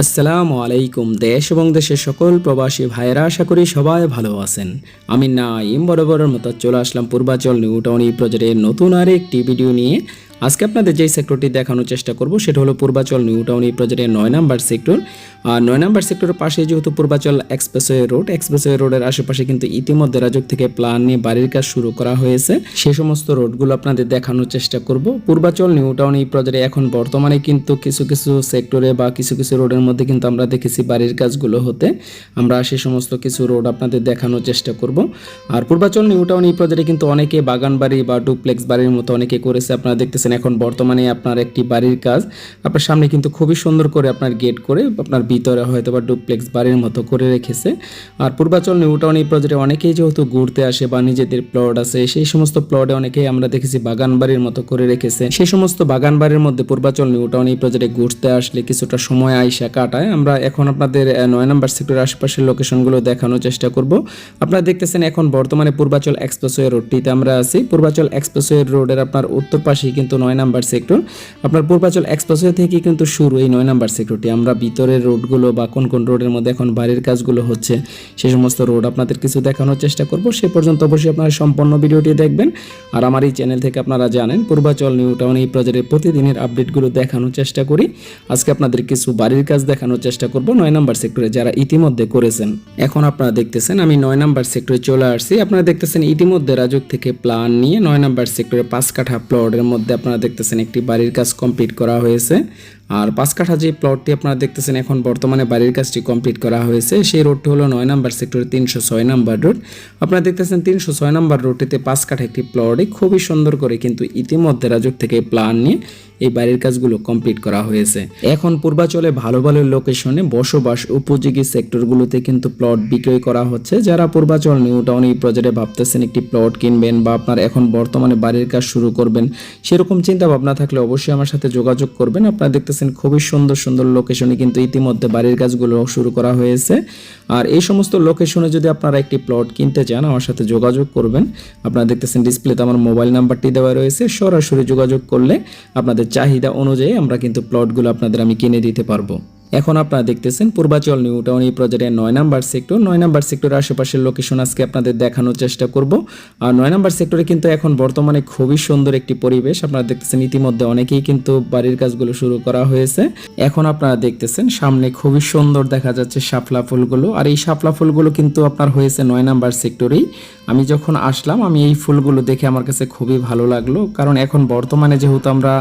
আসসালামু আলাইকুম, দেশ এবং দেশের সকল প্রবাসী ভাইয়েরা, আশা করি সবাই ভালো আছেন। আমি না নাইম বরাবরের মতো চলে আসলাম পূর্বাচল নিউটাউন এই প্রজেক্টের নতুন আর একটি ভিডিও নিয়ে। আজকে আপনাদের যেই সেক্টরটি দেখানোর চেষ্টা করব, সেটা হলো পূর্বাচল নিউ টাউন, এই প্রজেক্টের নয় নাম্বার সেক্টর আর নয় নাম্বার সেক্টরের পাশে যেহেতু পূর্বাচল এক্সপ্রেসওয়ে রোড এক্সপ্রেসওয়ে রোডের আশেপাশে কিন্তু ইতিমধ্যে রাজক থেকে প্ল্যান নিয়ে বাড়ির কাজ শুরু করা হয়েছে। সে সমস্ত রোডগুলো আপনাদের দেখানোর চেষ্টা করব। পূর্বাচল নিউ টাউন, এই প্রজেক্টে এখন বর্তমানে কিন্তু কিছু কিছু সেক্টরে বা কিছু কিছু রোডের মধ্যে কিন্তু আমরা দেখেছি বাড়ির কাজগুলো হতে। আমরা সে সমস্ত কিছু রোড আপনাদের দেখানোর চেষ্টা করব। আর পূর্বাচল নিউ টাউন, এই প্রজেক্টে কিন্তু অনেকে বাগান বাড়ি বা ডুপ্লেক্স বাড়ির মতো অনেকে করেছে, আপনারা দেখতেছেন এখন বর্তমানে আপনার একটি বাড়ির কাজ। আপনার সামনে কিন্তু খুবই সুন্দর করে আপনার গেট করে আপনার ভিতরে হয়তো বা ডুপ্লেক্স বাড়ির মতো করে রেখেছে। আর পূর্বাচল নিউ টাউন এই প্রজেক্টে অনেকেই যেহেতু ঘুরতে আসে বা নিজেদের প্লট আছে, সেই সমস্ত প্লটে অনেকেই আমরা দেখেছি বাগান বাড়ির মতো করে রেখেছে। সেই সমস্ত বাগান বাড়ির মধ্যে পূর্বাচল নিউ টাউন এই প্রজেক্টে ঘুরতে আসলে কিছুটা সময় আইসা কাটায়। আমরা এখন আপনাদের নয় নম্বর সেক্টরের আশেপাশের লোকেশনগুলো দেখানোর চেষ্টা করব। আপনারা দেখতেছেন এখন বর্তমানে পূর্বাচল এক্সপ্রেসওয়ে রোডটিতে আমরা আছি। পূর্বাচল এক্সপ্রেসওয়ে রোডের আপনার উত্তর পাশেই কিন্তু নয় নাম্বার সেক্টর। আপনার পূর্বাচল এক্সপ্রেসওয়ে থেকে কিন্তু শুরু এই নয় নাম্বার সেক্টরটি। আমরা ভিতরের রোডগুলো বা কোন কোন রোডের মধ্যে এখন বাড়ির কাজগুলো হচ্ছে সেই সমস্ত রোড আপনাদের কিছু দেখানোর চেষ্টা করব। সে পর্যন্ত অবশ্যই আপনারা সম্পূর্ণ ভিডিওটি দেখবেন। আর আমার এই চ্যানেল থেকে আপনারা জানেন, পূর্বাচল নিউ টাউন এই প্রজেক্টের প্রতিদিনের আপডেটগুলো দেখানোর চেষ্টা করি। আজকে আপনাদের কিছু বাড়ির কাজ দেখানোর চেষ্টা করব নয় নাম্বার সেক্টরে যারা ইতিমধ্যে করেছেন। এখন আপনারা দেখতেছেন, আমি নয় নাম্বার সেক্টরে চলে আসছি। আপনারা দেখতেছেন ইতিমধ্যে রাজুক থেকে প্ল্যান নিয়ে নয় নাম্বার সেক্টরে পাঁচ কাঠা প্লটের মধ্যে আপনারা দেখতেছেন একটি বাড়ির কাজ কমপ্লিট করা হয়েছে। আর পাঁচ কাঠা যে প্লটটি আপনারা দেখতেছেন এখন বর্তমানে বাড়ির কাজটি কমপ্লিট করা হয়েছে, সেই রোডটি হলো নয় নাম্বার সেক্টরের তিনশো ছয় নাম্বার রোড আপনারা দেখতেছেন তিনশো ছয় নাম্বার রোডটিতে পাঁচ কাঠা একটি প্লটে খুবই সুন্দর করে কিন্তু ইতিমধ্যে রাজুক থেকে প্ল্যান নিয়ে এই বাড়ির কাজগুলো কমপ্লিট করা হয়েছে। এখন পূর্বাচলে ভালো ভালো লোকেশনে বসবাস উপযোগী সেক্টরগুলোতে কিন্তু প্লট বিক্রয় করা হচ্ছে, যারা পূর্বাচল নিউ টাউন এই প্রজেক্টে ভাবতেছেন একটি প্লট কিনবেন বা আপনার এখন বর্তমানে বাড়ির কাজ শুরু করবেন, সেরকম চিন্তা ভাবনা থাকলে অবশ্যই আমার সাথে যোগাযোগ করবেন। আপনারা দেখতেছেন, খুবই সুন্দর সুন্দর লোকেশনে কিন্তু ইতিমধ্যে বাড়ির কাজগুলো শুরু করা হয়েছে। আর এই সমস্ত লোকেশনে যদি আপনারা একটি প্লট কিনতে চান, আমার সাথে যোগাযোগ করবেন। আপনারা দেখতেছেন ডিসপ্লেতে আমার মোবাইল নাম্বারটি দেওয়া রয়েছে। সরাসরি যোগাযোগ করলে আপনাদের চাহিদা অনুযায়ী আমরা কিন্তু প্লটগুলো আপনাদের আমি কিনে দিতে পারব। এখন আপনারা দেখতেছেন পূর্বাচল নিউ টাউন এই প্রজেক্টের নয় নাম্বার সেক্টর নয় নাম্বার সেক্টরের আশেপাশের লোকেশন আজকে আপনাদের দেখানোর চেষ্টা করব। আর নয় নাম্বার সেক্টরে কিন্তু এখন বর্তমানে খুবই সুন্দর একটি পরিবেশ। আপনারা দেখতেছেন ইতিমধ্যে অনেকেই কিন্তু বাড়ির কাজগুলো শুরু করা হয়েছে। এখন আপনারা দেখতেছেন সামনে খুবই সুন্দর দেখা যাচ্ছে শাপলা ফুলগুলো। আর এই শাপলা ফুলগুলো কিন্তু আপনার হয়েছে নয় নাম্বার সেক্টরেই আমি যখন আসলাম, আমি এই ফুলগুলো দেখে আমার কাছে খুবই ভালো লাগল। কারণ এখন বর্তমানে যেহেতু আমরা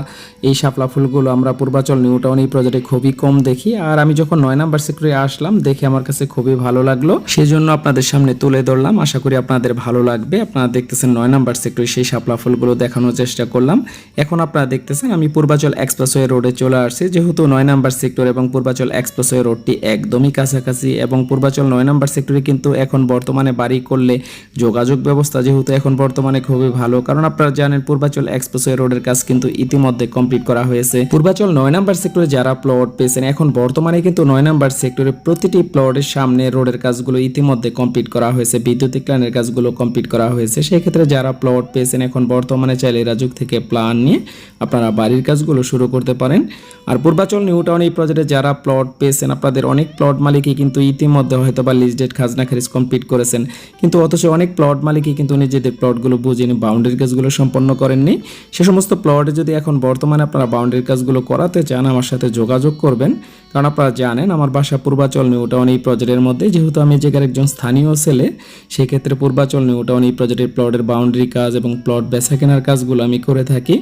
এই শাপলা ফুলগুলো আমরা পূর্বাচল নিউ টাউন এই প্রজেক্টে খুবই কম দেখি। আর আমি যখন নয় নাম্বার সেক্টরে আসলাম, দেখে আমার কাছে খুবই ভালো লাগল। সেজন্য আপনাদের সামনে তুলে ধরলাম। আশা করি আপনাদের ভালো লাগবে। আপনারা দেখতেছেন নয় নাম্বার সেক্টরে সেই শাপলা ফুলগুলো দেখানোর চেষ্টা করলাম। এখন আপনারা দেখতেছেন, আমি পূর্বাচল এক্সপ্রেসওয়ে রোডে চলে আসছি। যেহেতু নয় নাম্বার সেক্টর এবং পূর্বাচল এক্সপ্রেসওয়ে রোডটি একদমই কাছাকাছি এবং পূর্বাচল নয় নাম্বার সেক্টরে কিন্তু এখন বর্তমানে বাড়ি করলে যোগাযোগ ব্যবস্থা যেহেতু এখন বর্তমানে খুবই ভালো। কারণ আপনারা জানেন, পূর্বাচল এক্সপ্রেসওয়ে রোডের কাজ কিন্তু ইতিমধ্যে কমপ্লিট করা হয়েছে। পূর্বাচল নয় নাম্বার সেক্টরে যারা প্লট পেয়েছেন, এখন বর্তমানে কিন্তু নয় নাম্বার সেক্টরে প্রতিটি প্লটের সামনে রোডের কাজগুলো ইতিমধ্যে কমপ্লিট করা হয়েছে, বিদ্যুতিক লাইনের কাজগুলো কমপ্লিট করা হয়েছে। সেক্ষেত্রে যারা প্লট পেয়েছেন এখন বর্তমানে চাইলে রাজুক থেকে প্ল্যান নিয়ে আপনারা বাড়ির কাজগুলো শুরু করতে পারেন। আর পূর্বাচল নিউ টাউন এই প্রজেক্টে যারা প্লট পেয়েছেন, আপনাদের অনেক প্লট মালিকই কিন্তু ইতিমধ্যে হয়তো বা ডেট খাজনা খারিজ কমপ্লিট করেছেন। কিন্তু অথচ অনেক প্লট মালিকই কিন্তু নিজেদের প্লটগুলো বুঝিনি বাউন্ডারি কাজগুলো সম্পন্ন করেননি। সে সমস্ত প্লটে যদি এখন বর্তমানে আপনারা বাউন্ডারি কাজগুলো করাতে চান, আমার সাথে যোগাযোগ করবেন। কারণ আপনারা জানেন, আমার বাসা পূর্বাচল নিউ টাউন এই প্রজেক্টের মধ্যে। যেহেতু আমি জায়গার একজন স্থানীয় ছেলে, সেক্ষেত্রে পূর্বাচল নিউ টাউন এই প্রজেক্টের প্লটের বাউন্ডারি কাজ এবং প্লট বেচা কেনার কাজগুলো আমি করে থাকি।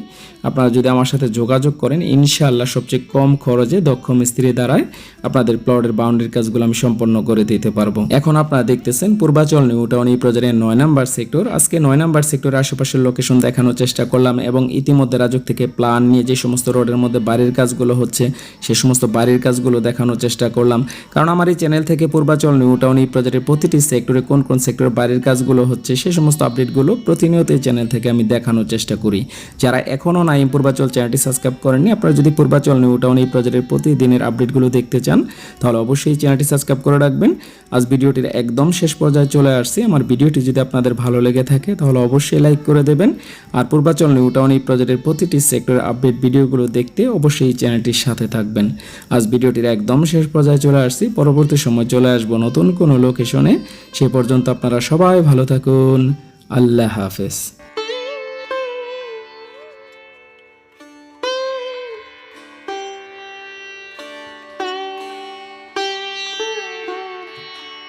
আপনারা যদি আমার সাথে যোগাযোগ করেন, ইনশাআল্লাহ সবচেয়ে কম খরচে দক্ষ মিস্ত্রি দ্বারাই আপনাদের প্লটের বাউন্ডারি কাজগুলো আমি সম্পন্ন করে দিতে পারব। এখন আপনারা দেখতেছেন, পূর্বাচল নিউ টাউন এই প্রজেক্টের নয় নাম্বার সেক্টর। আজকে নয় নাম্বার সেক্টরের আশেপাশের লোকেশন দেখানোর চেষ্টা করলাম এবং ইতিমধ্যে রাজক থেকে প্ল্যান নিয়ে যে সমস্ত রোডের মধ্যে বাড়ির কাজগুলো হচ্ছে, সে সমস্ত বাড়ির কাজগুলো দেখানোর চেষ্টা করলাম। কারণ আমার এই চ্যানেল থেকে পূর্বাচল নিউ টাউন এই প্রজেক্টের প্রতিটি সেক্টরে কোন কোন সেক্টরে বাড়ির কাজগুলো হচ্ছে সে সমস্ত আপডেটগুলো প্রতিনিয়ত এই চ্যানেল থেকে আমি দেখানোর চেষ্টা করি। যারা এখনও নাইম পূর্বাচল চ্যানেলটি সাবস্ক্রাইব করেননি, আপনারা যদি পূর্বাচল নিউ টাউন এই প্রজেক্টের প্রতিদিনের আপডেটগুলো দেখতে চান, তাহলে অবশ্যই চ্যানেলটি সাবস্ক্রাইব করে রাখবেন। আজ ভিডিওটির একদম শেষ পর্যায়ে চলে আসছি। আমার ভিডিওটি যদি আপনাদের ভালো লেগে থাকে, তাহলে অবশ্যই লাইক করে দেবেন। আর পূর্বাচল নিউ টাউন এই প্রজেক্টের প্রতিটি সেক্টরের আপডেট ভিডিওগুলো দেখতে অবশ্যই চ্যানেলটির সাথে থাকবেন। আজ ভিডিও ভিডিওটির একদম শেষ পর্যায়ে চলে আসছি। পরবর্তী সময় চলে আসব নতুন কোনো লোকেশনে সে পর্যন্ত আপনারা সবাই ভালো থাকুন। আল্লাহ হাফেজ।